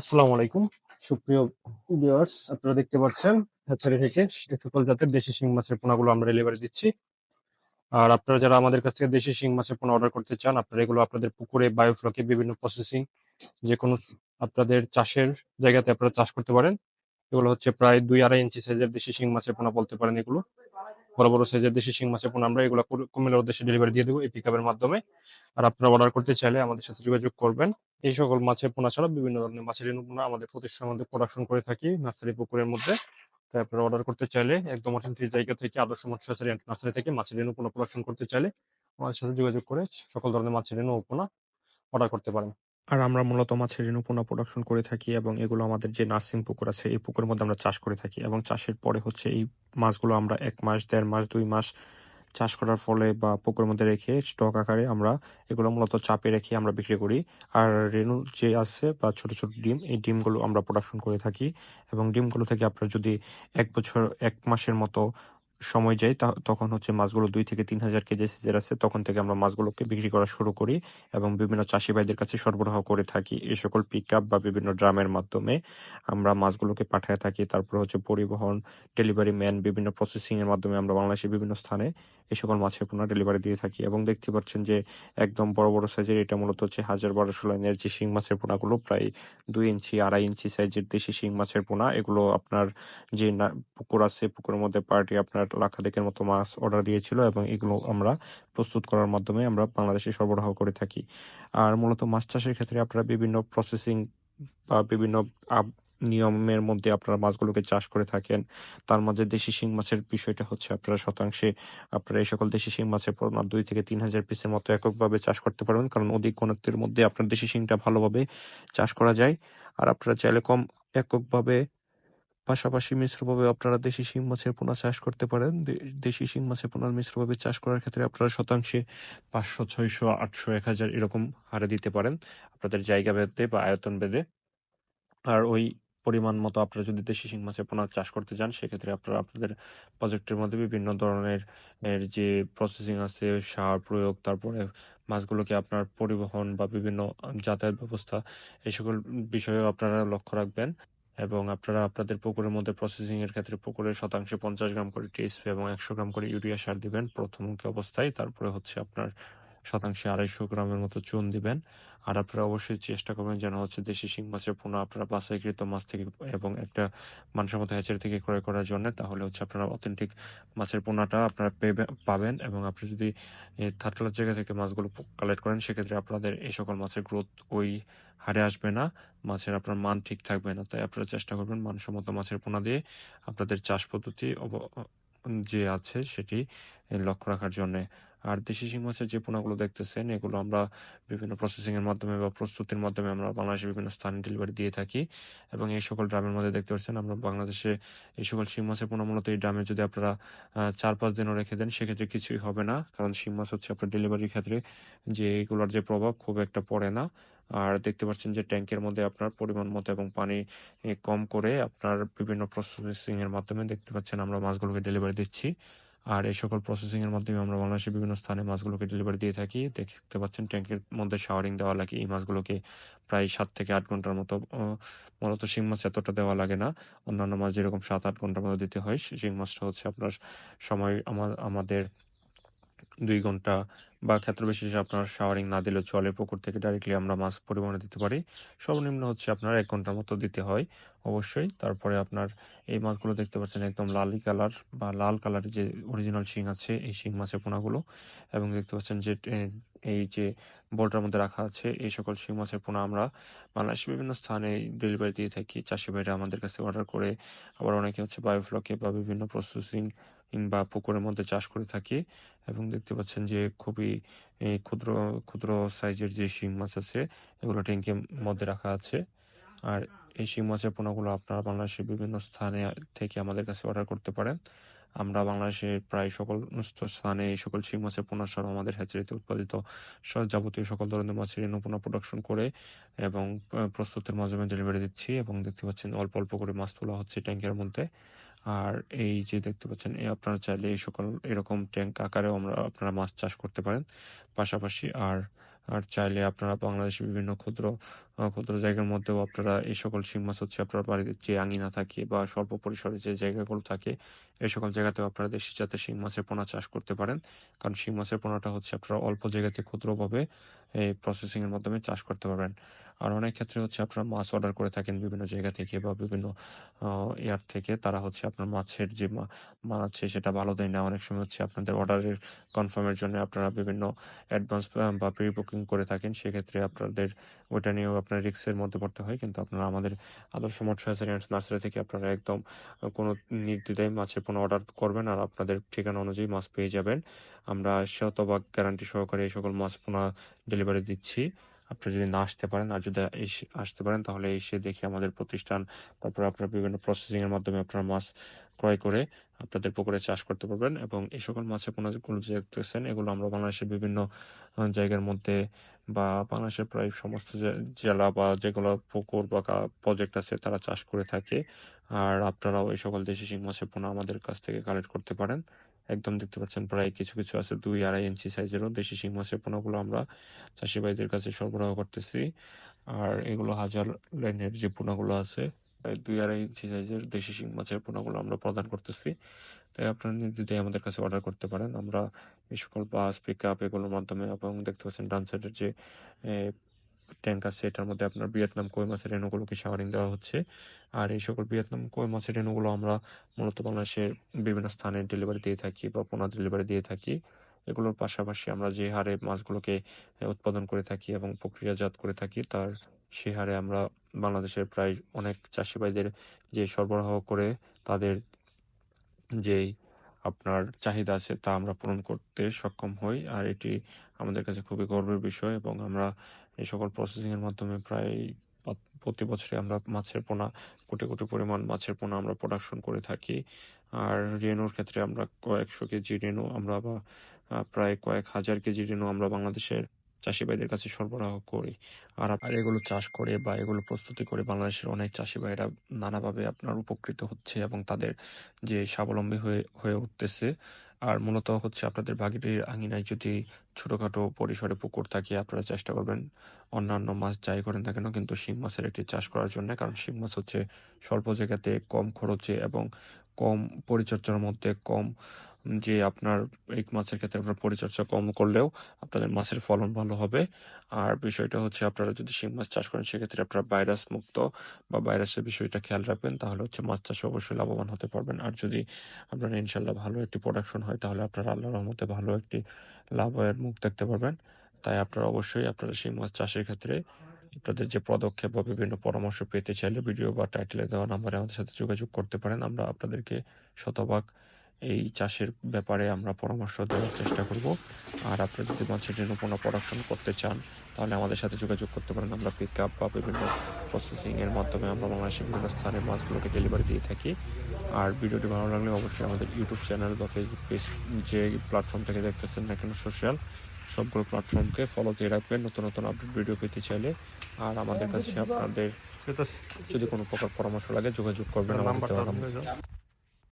আসসালামু আলাইকুম। সুপ্রিয় ভিউয়ার্স আপনারা দেখতে পাচ্ছেন, হ্যাচারি থেকে সকল জাতের দেশি শিং মাছের পোনাগুলো আমরা ডেলিভারি দিচ্ছি। আর আপনারা যারা আমাদের কাছ থেকে দেশি শিং মাছের পোনা অর্ডার করতে চান, আপনারা এগুলো আপনাদের পুকুরে বায়োফ্লকে বিভিন্ন প্রসেসিং যে কোনো আপনাদের চাষের জায়গাতে আপনারা চাষ করতে পারেন। এগুলো হচ্ছে প্রায় দুই আড়াই ইঞ্চি সাইজের দেশি শিং মাছের পোনা বলতে পারেন এগুলো। বড় বড় সাইজের দেশি শিং মাছের পোনা আমরা এগুলো কুমিল্লার উদ্দেশ্যে ডেলিভারি দিয়ে দেবো এই পিকআপের মাধ্যমে। আর আপনারা অর্ডার করতে চাইলে আমাদের সাথে যোগাযোগ করবেন। এই সকল মাছের পোনা ছাড়া বিভিন্ন ধরনের মাছের পোনা আমাদের প্রতিষ্ঠানের মধ্যে প্রোডাকশন করে থাকি নার্সারি পুকুরের মধ্যে। তাই আপনারা অর্ডার করতে চাইলে একদম অথেন্টিক জায়গা থেকে আদর্শ মৎস্য নার্সারি থেকে মাছের পোনা প্রোডাকশন করতে চাইলে আমাদের সাথে যোগাযোগ করে সকল ধরনের মাছের পোনা অর্ডার করতে পারেন। আর আমরা মূলত মাছের রেণু পোনা প্রোডাকশন করে থাকি এবং এগুলো আমাদের যে নার্সিং পুকুর আছে, এই পুকুরের মধ্যে আমরা চাষ করে থাকি এবং চাষের পরে হচ্ছে এই মাছগুলো আমরা এক মাস, দেড় মাস, দুই মাস চাষ করার ফলে বা পুকুরের মধ্যে রেখে স্টক আকারে আমরা এগুলো মূলত চাপে রেখে আমরা বিক্রি করি। আর রেণু যে আছে বা ছোট ছোট ডিম, এই ডিমগুলো আমরা প্রোডাকশন করে থাকি এবং ডিমগুলো থেকে আপনার যদি এক বছর, এক মাসের মতো সময় যায় তখন হচ্ছে মাছগুলো দুই থেকে তিন হাজার কেজি সাইজের আছে, তখন থেকে আমরা মাছগুলোকে বিক্রি করা শুরু করি এবং বিভিন্ন চাষি ভাইদের কাছে সরবরাহ করে থাকি। এ সকল পিক আপ বা বিভিন্ন ড্রামের মাধ্যমে আমরা মাছগুলোকে পাঠায় থাকি। তারপর হচ্ছে পরিবহন ডেলিভারি ম্যান বিভিন্ন প্রসেসিং এর মাধ্যমে আমরা বাংলাদেশের বিভিন্ন স্থানে এ সকল মাছের পোনা ডেলিভারি দিয়ে থাকি এবং দেখতে পাচ্ছেন যে একদম বড় বড় সাইজের এটা মূলত হচ্ছে হাজার বারোশো লাইনের যে শিং মাছের পোনাগুলো প্রায় দুই ইঞ্চি, আড়াই ইঞ্চি সাইজের দেশি শিং মাছের পোনা। এগুলো আপনার যে পুকুর আছে, পুকুরের মধ্যে পার্টি আপনার লাখাদেকের মতো মাছ অর্ডার দিয়েছিল এবং এগুলো আমরা প্রস্তুত করার মাধ্যমে আমরা বাংলাদেশে সরবরাহ করে থাকি। আর মূলত মাছ চাষের ক্ষেত্রে আপনারা বিভিন্ন প্রসেসিং বা বিভিন্ন নিয়মের মধ্যে আপনারা মাছগুলোকে চাষ করে থাকেন। তার মধ্যে দেশি শিং মাছের বিষয়টা হচ্ছে আপনারা শতাংশে আপনারা এই সকল দেশি শিং মাছের পরিমাণ দুই থেকে তিন হাজার পিসের মতো এককভাবে চাষ করতে পারবেন। কারণ অধিক ঘনত্বের মধ্যে আপনার দেশি শিংটা ভালোভাবে চাষ করা যায়। আর আপনারা চাইলে কম এককভাবে পাশাপাশি মিশ্রভাবে আপনারা দেশি শিং মাছের পোনা চাষ করতে পারেন। দেশি শিং মাছের পোনা মিশ্রভাবে চাষ করার ক্ষেত্রে আপনারা শতাংশে পাঁচশো, ছয়শো, আটশো, এক হাজার এরকম হারে দিতে পারেন আপনাদের জায়গা ভেদে বা আয়তন ভেদে। আর ওই পরিমাণ মতো আপনারা যদি দেশি শিং মাছের পোনা চাষ করতে চান সেক্ষেত্রে আপনারা আপনাদের প্রজেক্টের মধ্যে বিভিন্ন ধরনের এর যে প্রসেসিং আছে, সার প্রয়োগ, তারপরে মাছগুলোকে আপনার পরিবহন বা বিভিন্ন যাতায়াত ব্যবস্থা, এই সকল বিষয়েও আপনারা লক্ষ্য রাখবেন। এবং আপনারা আপনাদের পুকুরের মধ্যে প্রসেসিং এর ক্ষেত্রে পুকুরের শতাংশে পঞ্চাশ গ্রাম করে টিএসপি এবং একশো গ্রাম করে ইউরিয়া সার দিবেন প্রথম অবস্থায়। তারপরে হচ্ছে আপনার শতাংশে আড়াইশো গ্রামের মতো চুন দিবেন। আর আপনারা অবশ্যই চেষ্টা করবেন যেন হচ্ছে দেশি শিং মাছের পোনা আপনারা বাছাইকৃত মাছ থেকে এবং একটা মানসম্মত হ্যাচারি থেকে ক্রয় করার জন্য তাহলে হচ্ছে আপনারা অথেন্টিক মাছের পোনাটা আপনারা পেবে- পাবেন এবং আপনি যদি ক্লাস জায়গা থেকে মাছগুলো কালেক্ট করেন, সেক্ষেত্রে আপনাদের এই সকল মাছের গ্রোথ ওই হারে আসবে না। মাছের আপনার মান ঠিক থাকবে না। তাই আপনারা চেষ্টা করবেন মানসম্মত মাছের পোনা দিয়ে আপনাদের চাষ পদ্ধতি যে আছে সেটি লক্ষ্য রাখার জন্য। আর দেশি শিং মাছের যে পোনাগুলো দেখতেছেন, এগুলো আমরা বিভিন্ন প্রসেসিং এর মাধ্যমে বা প্রস্তুতির মাধ্যমে আমরা বাংলাদেশের বিভিন্ন স্থানে ডেলিভারি দিয়ে থাকি। এবং এই সকল ড্রামের মধ্যে দেখতে পাচ্ছেন, আমরা বাংলাদেশে এই সকল শিং মাছের পোনা মূলত এই ড্রামে যদি আপনারা চার পাঁচ দিনও রেখে দেন, সেক্ষেত্রে কিছুই হবে না। কারণ শিং মাছ হচ্ছে আপনার ডেলিভারির ক্ষেত্রে যে এগুলোর যে প্রভাব খুব একটা পড়ে না। আর দেখতে পাচ্ছেন যে ট্যাঙ্কের মধ্যে আপনার পরিমাণ মতো এবং পানি কম করে আপনার বিভিন্ন প্রসেসিং এর মাধ্যমে দেখতে পাচ্ছেন আমরা মাছগুলোকে ডেলিভারি দিচ্ছি। আর এই সকল প্রসেসিংয়ের মাধ্যমে আমরা বাংলাদেশের বিভিন্ন স্থানে মাছগুলোকে ডেলিভারি দিয়ে থাকি। দেখতে পাচ্ছেন ট্যাঙ্কের মধ্যে শাওয়ারিং দেওয়া লাগে। এই মাছগুলোকে প্রায় সাত থেকে আট ঘণ্টার মতো মূলত শিং মাছ এতটা দেওয়া লাগে না। অন্যান্য মাছ যেরকম সাত আট ঘণ্টার মতো দিতে হয় শিং মাছটা হচ্ছে আপনার সময় আমা- আমাদের দুই ঘণ্টা বা ক্ষেত্র বিশেষে আপনার শাওয়ারিং না দিলেও চলে পুকুর থেকে ডাইরেক্টলি আমরা মাছ পরিবহনে দিতে পারি। সর্বনিম্ন হচ্ছে আপনার এক ঘণ্টার মতো দিতে হয় অবশ্যই। তারপরে আপনার এই মাছগুলো দেখতে পাচ্ছেন একদম লালি কালার বা লাল কালারের যে অরিজিনাল শিং আছে, এই শিং মাছের পোনাগুলো এবং দেখতে পাচ্ছেন যে এই যে বোলটার মধ্যে রাখা আছে, এই সকল শিং মাছের পোনা আমরা বাংলাদেশের বিভিন্ন স্থানে ডেলিভারি দিয়ে থাকি। চাষি ভাইরা আমাদের কাছে অর্ডার করে আবার অনেকে হচ্ছে বায়োফ্লকে বা বিভিন্ন প্রসেসিং বা পুকুরের মধ্যে চাষ করে থাকি এবং দেখতে পাচ্ছেন যে খুবই ক্ষুদ্র ক্ষুদ্র সাইজের যে শিং মাছ আছে, এগুলো ট্যাঙ্কের মধ্যে রাখা আছে। আর এই শিং মাছের পোনাগুলো আপনারা বাংলাদেশের বিভিন্ন স্থানে থেকে আমাদের কাছে অর্ডার করতে পারেন। আমরা বাংলাদেশের প্রায় সকল স্থানে এই সকল শিং মাছের পোনা সহ আমাদের হ্যাচারিতে উৎপাদিত যাবতীয় সকল ধরনের মাছের পোনা প্রোডাকশন করে এবং প্রস্তুতের মাধ্যমে ডেলিভারি দিচ্ছি এবং দেখতে পাচ্ছেন অল্প অল্প করে মাছ তোলা হচ্ছে ট্যাঙ্কের মধ্যে। আর এই যে দেখতে পাচ্ছেন এই আপনারা চাইলে এই সকল, এরকম ট্যাঙ্ক আকারেও আমরা আপনারা মাছ চাষ করতে পারেন। পাশাপাশি আর আর চাইলে আপনারা বাংলাদেশের বিভিন্ন ক্ষুদ্র ক্ষুদ্র জায়গার মধ্যেও আপনারা এই সকল শিং মাছ হচ্ছে আপনার বাড়িতে যে আঙিনা থাকে বা স্বল্প পরিসরে যে জায়গাগুলো থাকে, এই সকল জায়গাতেও আপনারা দেশি জাতের শিং মাছের পোনা চাষ করতে পারেন। কারণ শিং মাছের পোনাটা হচ্ছে আপনারা অল্প জায়গাতে ক্ষুদ্রভাবে এই প্রসেসিং এর মাধ্যমে চাষ করতে পারবেন। আর অনেক ক্ষেত্রে হচ্ছে আপনারা মাছ অর্ডার করে থাকেন বিভিন্ন জায়গা থেকে বা বিভিন্ন এয়ার থেকে। তারা হচ্ছে আপনার মাছের যে মা- মান আছে সেটা ভালো দেয় না। অনেক সময় হচ্ছে আপনাদের অর্ডারের কনফার্মের জন্য আপনারা বিভিন্ন অ্যাডভান্স বা প্রি বুকিং করে থাকেন। সেক্ষেত্রে আপনাদের ওইটা নিয়েও আপনার রিক্সের মধ্যে পড়তে হয়। কিন্তু আপনারা আমাদের আদর্শ মৎস্য নার্সারি থেকে আপনারা একদম কোনো নির্দ্বিধায় মাছের কোনো অর্ডার করবেন আর আপনাদের ঠিকানা অনুযায়ী মাছ পেয়ে যাবেন। আমরা শতভাগ গ্যারান্টি সহকারে এই সকল মাছ পোনা ডেলিভারি দিচ্ছি। আপনি যদি না আসতে পারেন আর যদি আসতে পারেন, তাহলে এসে দেখে আমাদের প্রতিষ্ঠান, তারপর আপনার বিভিন্ন প্রসেসিং এর মাধ্যমে আপনারা মাছ ক্রয় করে আপনাদের পুকুরে চাষ করতে পারবেন এবং এই সকল মাছের পোনাগুলো যে দেখতেছেন, এগুলো আমরা বাংলাদেশের বিভিন্ন জায়গার মধ্যে বা বাংলাদেশের প্রায় সমস্ত জেলা বা যেগুলো পুকুর বা প্রজেক্ট আছে, তারা চাষ করে থাকে। আর আপনারাও এই সকল দেশি শিং মাছের পোনা আমাদের কাছ থেকে কালেক্ট করতে পারেন। একদম দেখতে পাচ্ছেন প্রায় কিছু কিছু আছে দুই আড়াই ইঞ্চি সাইজেরও দেশি শিং মাছের পোনাগুলো আমরা চাষি ভাইদের কাছে সরবরাহ করতেছি। আর এগুলো হাজার লাইনের যে পোনাগুলো আছে, প্রায় দুই আড়াই ইঞ্চি সাইজের দেশি শিং মাছের পোনাগুলো আমরা প্রদান করতেছি। তাই আপনারা নির্দ্বিধায় আমাদের কাছে অর্ডার করতে পারেন, আমরা এই সকল বাস পিক আপ এগুলোর মাধ্যমে এবং দেখতে পাচ্ছেন ডান সাইডের যে ট্যাঙ্ক আছে, এটার মধ্যে আপনার ভিয়েতনাম কই মাছের রেণুগুলোকে শাওয়ারিং দেওয়া হচ্ছে। আর এই সকল ভিয়েতনাম কই মাছের রেণুগুলো আমরা মূলত বাংলাদেশের বিভিন্ন স্থানে ডেলিভারি দিয়ে থাকি বা পোনা ডেলিভারি দিয়ে থাকি। এগুলোর পাশাপাশি আমরা যে হারে মাছগুলোকে উৎপাদন করে থাকি এবং প্রক্রিয়াজাত করে থাকি, তার সে হারে আমরা বাংলাদেশের প্রায় অনেক চাষি ভাইদের যে সরবরাহ করে তাদের যেই আপনার চাহিদা আছে তা আমরা পূরণ করতে সক্ষম হই। আর এটি আমাদের কাছে খুবই গর্বের বিষয় এবং আমরা এই সকল প্রসেসিংয়ের মাধ্যমে প্রায় প্রতি বছরে আমরা মাছের পোনা, কোটি কোটি পরিমাণ মাছের পোনা আমরা প্রোডাকশন করে থাকি। আর রেনুর ক্ষেত্রে আমরা কয়েকশো কেজি রেনু আমরা বা প্রায় কয়েক হাজার কেজি রেনু আমরা বাংলাদেশের চাষি ভাইদের কাছে সরবরাহ করি। আর আর এগুলো চাষ করে বা এগুলো প্রস্তুতি করে বাংলাদেশের অনেক চাষি ভাইরা নানাভাবে আপনার উপকৃত হচ্ছে এবং তাদের যে স্বাবলম্বী হয়ে হয়ে উঠতেছে। আর মূলত হচ্ছে আপনাদের বাগিরির আঙিনায় যদি ছোটখাটো পরিসরে পুকুর থাকে, আপনারা চেষ্টা করবেন অন্যান্য মাছ যাই করেন না কেন, কিন্তু শিং মাছের একটি চাষ করার জন্য, কারণ শিং মাছ হচ্ছে স্বল্প জায়গাতে কম খরচে এবং কম পরিচর্যার মধ্যে কম যে আপনার এই মাছের ক্ষেত্রে আপনার পরিচর্যা কম করলেও আপনাদের মাছের ফলন ভালো হবে। আর বিষয়টা হচ্ছে আপনারা যদি শিং মাছ চাষ করেন, সেক্ষেত্রে আপনারা ভাইরাস মুক্ত বা ভাইরাসের বিষয়টা খেয়াল রাখবেন, তাহলে হচ্ছে মাছ চাষে অবশ্যই লাভবান হতে পারবেন। আর যদি আপনারা ইনশাল্লাহ ভালো একটি প্রোডাকশন হয়, তাহলে আপনারা আল্লাহ রহমতে ভালো একটি লাভের মুখ দেখতে পারবেন। তাই আপনারা অবশ্যই আপনারা সেই মাছ চাষের ক্ষেত্রে আপনাদের যে পদক্ষেপ বা বিভিন্ন পরামর্শ পেতে চাইলে ভিডিও বা টাইটেলে দেওয়া নাম্বারে আমাদের সাথে যোগাযোগ করতে পারেন। আমরা আপনাদেরকে শতভাগ এই চাষের ব্যাপারে আমরা পরামর্শ দেওয়ার চেষ্টা করব। আর আপনারা যদি মাছের জন্য কোনো প্রোডাকশন করতে চান তাহলে আমাদের সাথে যোগাযোগ করতে পারেন। আমরা পিক আপ বা বিভিন্ন প্রসেসিং এর মাধ্যমে আমরা বাংলাদেশের বিভিন্ন স্থানে মাছগুলোকে ডেলিভারি দিয়ে থাকি। আর ভিডিওটি ভালো লাগলে অবশ্যই আমাদের ইউটিউব চ্যানেল বা ফেসবুক পেজ যে প্ল্যাটফর্ম থেকে দেখতেছেন না কেন সোশ্যাল সবগুলো প্ল্যাটফর্মকে ফলো দিয়ে রাখবেন। নতুন নতুন আপডেট ভিডিও পেতে চাইলে। আর আমাদের কাছে আপনাদের যদি কোনো প্রকার পরামর্শ লাগে যোগাযোগ করবেন। আমাদের